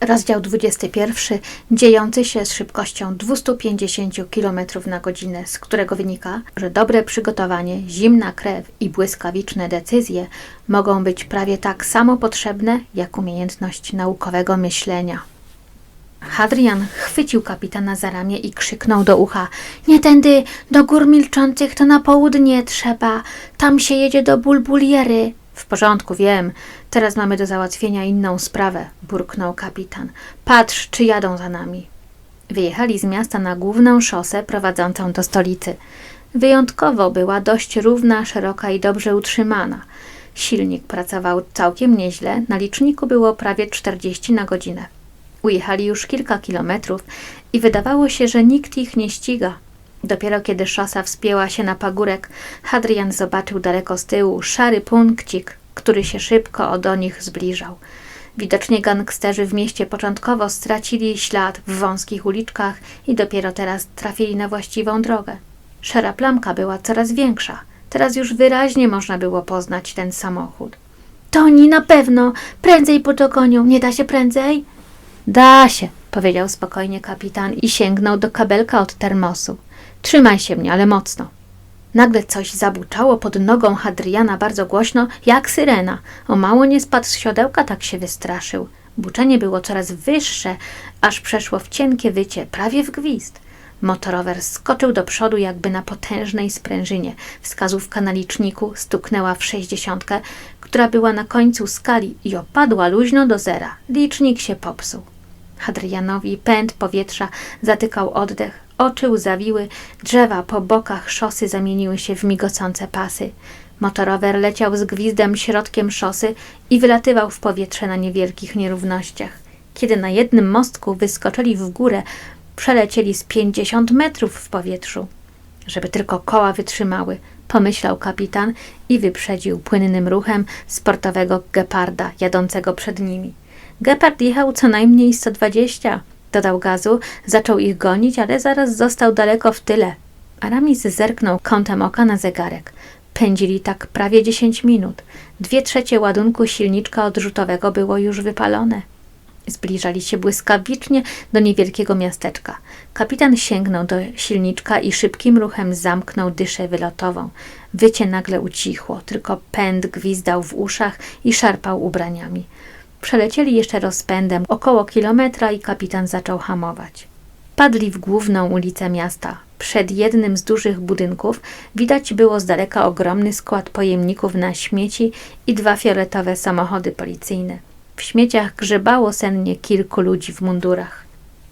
Rozdział 21, dziejący się z szybkością 250 km na godzinę, z którego wynika, że dobre przygotowanie, zimna krew i błyskawiczne decyzje mogą być prawie tak samo potrzebne, jak umiejętność naukowego myślenia. Hadrian chwycił kapitana za ramię i krzyknął do ucha: Nie tędy, do gór milczących to na południe trzeba. Tam się jedzie do Bulbuliery. W porządku, wiem. Teraz mamy do załatwienia inną sprawę, burknął kapitan. Patrz, czy jadą za nami. Wyjechali z miasta na główną szosę prowadzącą do stolicy. Wyjątkowo była dość równa, szeroka i dobrze utrzymana. Silnik pracował całkiem nieźle, na liczniku było prawie 40 na godzinę. Ujechali już kilka kilometrów i wydawało się, że nikt ich nie ściga. Dopiero kiedy szosa wspięła się na pagórek, Hadrian zobaczył daleko z tyłu szary punkcik, który się szybko do nich zbliżał. Widocznie gangsterzy w mieście początkowo stracili ślad w wąskich uliczkach i dopiero teraz trafili na właściwą drogę. Szara plamka była coraz większa. Teraz już wyraźnie można było poznać ten samochód. To oni na pewno. Prędzej podogonią. Nie da się prędzej? Da się, powiedział spokojnie kapitan i sięgnął do kabelka od termosu. Trzymaj się mnie, ale mocno. Nagle coś zabuczało pod nogą Hadriana bardzo głośno, jak syrena. O mało nie spadł z siodełka, tak się wystraszył. Buczenie było coraz wyższe, aż przeszło w cienkie wycie, prawie w gwizd. Motorower skoczył do przodu jakby na potężnej sprężynie. Wskazówka na liczniku stuknęła w sześćdziesiątkę, która była na końcu skali i opadła luźno do zera. Licznik się popsuł. Hadrianowi pęd powietrza zatykał oddech, oczy łzawiły, drzewa po bokach szosy zamieniły się w migocące pasy. Motorower leciał z gwizdem środkiem szosy i wylatywał w powietrze na niewielkich nierównościach. Kiedy na jednym mostku wyskoczyli w górę, przelecieli z pięćdziesiąt metrów w powietrzu. Żeby tylko koła wytrzymały, pomyślał kapitan i wyprzedził płynnym ruchem sportowego geparda jadącego przed nimi. Gepard jechał co najmniej 120. Dodał gazu, zaczął ich gonić, ale zaraz został daleko w tyle. Aramis zerknął kątem oka na zegarek. Pędzili tak prawie 10 minut. Dwie trzecie ładunku silniczka odrzutowego było już wypalone. Zbliżali się błyskawicznie do niewielkiego miasteczka. Kapitan sięgnął do silniczka i szybkim ruchem zamknął dyszę wylotową. Wycie nagle ucichło, tylko pęd gwizdał w uszach i szarpał ubraniami. Przelecieli jeszcze rozpędem około kilometra i kapitan zaczął hamować. Padli w główną ulicę miasta. Przed jednym z dużych budynków widać było z daleka ogromny skład pojemników na śmieci i dwa fioletowe samochody policyjne. W śmieciach grzebało sennie kilku ludzi w mundurach.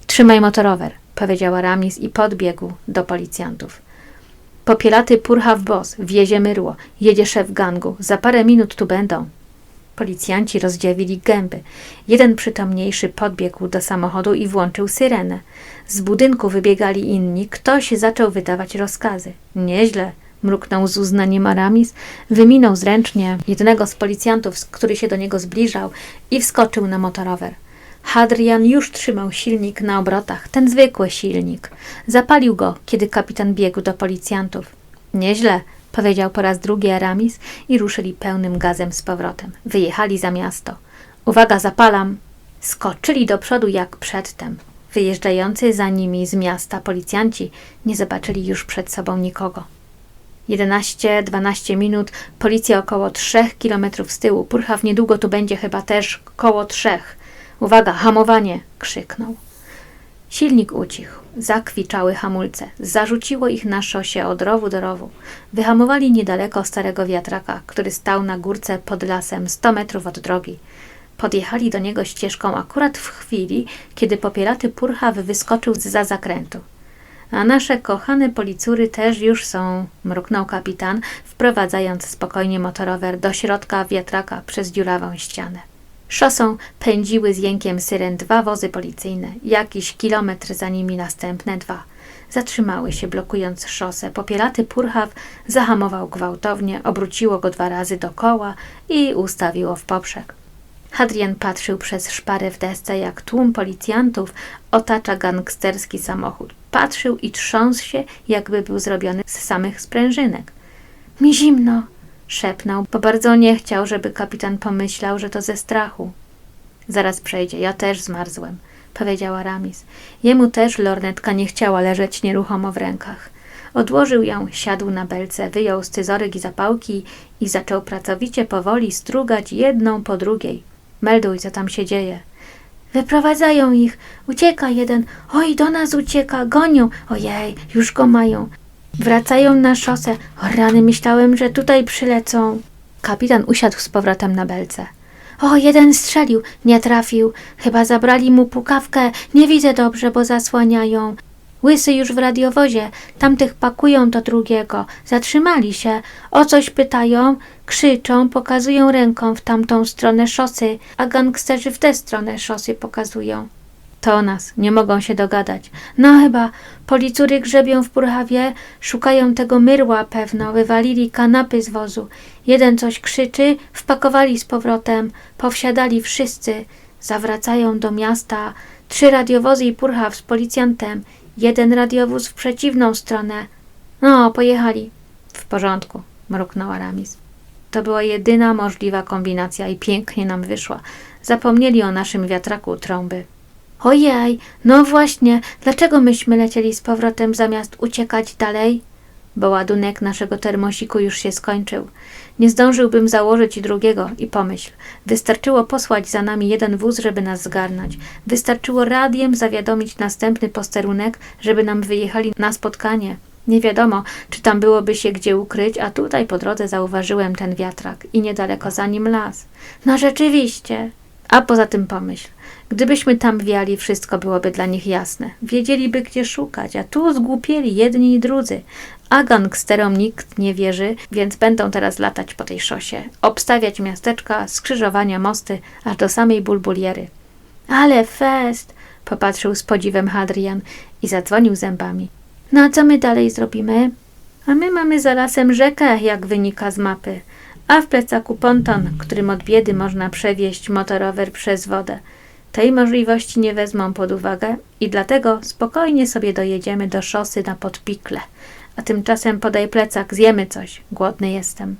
Trzymaj motorower, powiedziała Ramis i podbiegł do policjantów. Popielaty purcha w bos, wiezie myrło, jedzie szef gangu, za parę minut tu będą. Policjanci rozdziawili gęby. Jeden przytomniejszy podbiegł do samochodu i włączył syrenę. Z budynku wybiegali inni. Ktoś zaczął wydawać rozkazy. Nieźle, mruknął z uznaniem Aramis, wyminął zręcznie jednego z policjantów, który się do niego zbliżał i wskoczył na motorower. Hadrian już trzymał silnik na obrotach, ten zwykły silnik. Zapalił go, kiedy kapitan biegł do policjantów. Nieźle, powiedział po raz drugi Aramis i ruszyli pełnym gazem z powrotem. Wyjechali za miasto. Uwaga, zapalam! Skoczyli do przodu jak przedtem. Wyjeżdżający za nimi z miasta policjanci nie zobaczyli już przed sobą nikogo. 11-12 minut, policja około 3 kilometrów z tyłu. Purchaw niedługo tu będzie chyba też koło trzech. Uwaga, hamowanie! krzyknął. Silnik ucichł. Zakwiczały hamulce. Zarzuciło ich na szosie od rowu do rowu. Wyhamowali niedaleko starego wiatraka, który stał na górce pod lasem 100 metrów od drogi. Podjechali do niego ścieżką akurat w chwili, kiedy popielaty purchaw wyskoczył za zakrętu. A nasze kochane policury też już są, mruknął kapitan, wprowadzając spokojnie motorower do środka wiatraka przez dziurawą ścianę. Szosą pędziły z jękiem syren dwa wozy policyjne, jakiś kilometr za nimi następne dwa. Zatrzymały się, blokując szosę. Popielaty purchaw zahamował gwałtownie, obróciło go dwa razy dokoła i ustawiło w poprzek. Hadrian patrzył przez szparę w desce, jak tłum policjantów otacza gangsterski samochód. Patrzył i trząsł się, jakby był zrobiony z samych sprężynek. Mi zimno, szepnął, bo bardzo nie chciał, żeby kapitan pomyślał, że to ze strachu. Zaraz przejdzie, ja też zmarzłem, powiedziała Ramis. Jemu też lornetka nie chciała leżeć nieruchomo w rękach. Odłożył ją, siadł na belce, wyjął scyzoryk i zapałki i zaczął pracowicie powoli strugać jedną po drugiej. Melduj, co tam się dzieje. Wyprowadzają ich. Ucieka jeden. Oj, do nas ucieka. Gonią. Ojej, już go mają. Wracają na szosę. O rany, myślałem, że tutaj przylecą. Kapitan usiadł z powrotem na belce. O, jeden strzelił. Nie trafił. Chyba zabrali mu pukawkę. Nie widzę dobrze, bo zasłaniają. Łysy już w radiowozie. Tamtych pakują do drugiego. Zatrzymali się. O coś pytają. Krzyczą, pokazują ręką w tamtą stronę szosy, a gangsterzy w tę stronę szosy pokazują. To nas, nie mogą się dogadać. No chyba, policury grzebią w Purchawie, szukają tego myrła pewno, wywalili kanapy z wozu. Jeden coś krzyczy, wpakowali z powrotem, powsiadali wszyscy, zawracają do miasta. Trzy radiowozy i Purchaw z policjantem, jeden radiowóz w przeciwną stronę. No, pojechali. W porządku, mruknął Aramis. To była jedyna możliwa kombinacja i pięknie nam wyszła. Zapomnieli o naszym wiatraku trąby. Ojej, no właśnie, dlaczego myśmy lecieli z powrotem zamiast uciekać dalej? Bo ładunek naszego termosiku już się skończył. Nie zdążyłbym założyć drugiego i pomyśl, wystarczyło posłać za nami jeden wóz, żeby nas zgarnąć. Wystarczyło radiem zawiadomić następny posterunek, żeby nam wyjechali na spotkanie. Nie wiadomo, czy tam byłoby się gdzie ukryć, a tutaj po drodze zauważyłem ten wiatrak i niedaleko za nim las. No rzeczywiście. A poza tym pomyśl, gdybyśmy tam wiali, wszystko byłoby dla nich jasne. Wiedzieliby, gdzie szukać, a tu zgłupieli jedni i drudzy. A gangsterom nikt nie wierzy, więc będą teraz latać po tej szosie, obstawiać miasteczka, skrzyżowania, mosty, aż do samej bulbuliery. Ale fest! popatrzył z podziwem Hadrian i zadzwonił zębami. No a co my dalej zrobimy? A my mamy za lasem rzekę, jak wynika z mapy, a w plecaku ponton, którym od biedy można przewieźć motorower przez wodę. Tej możliwości nie wezmą pod uwagę i dlatego spokojnie sobie dojedziemy do szosy na podpikle. A tymczasem podaj plecak, zjemy coś. Głodny jestem.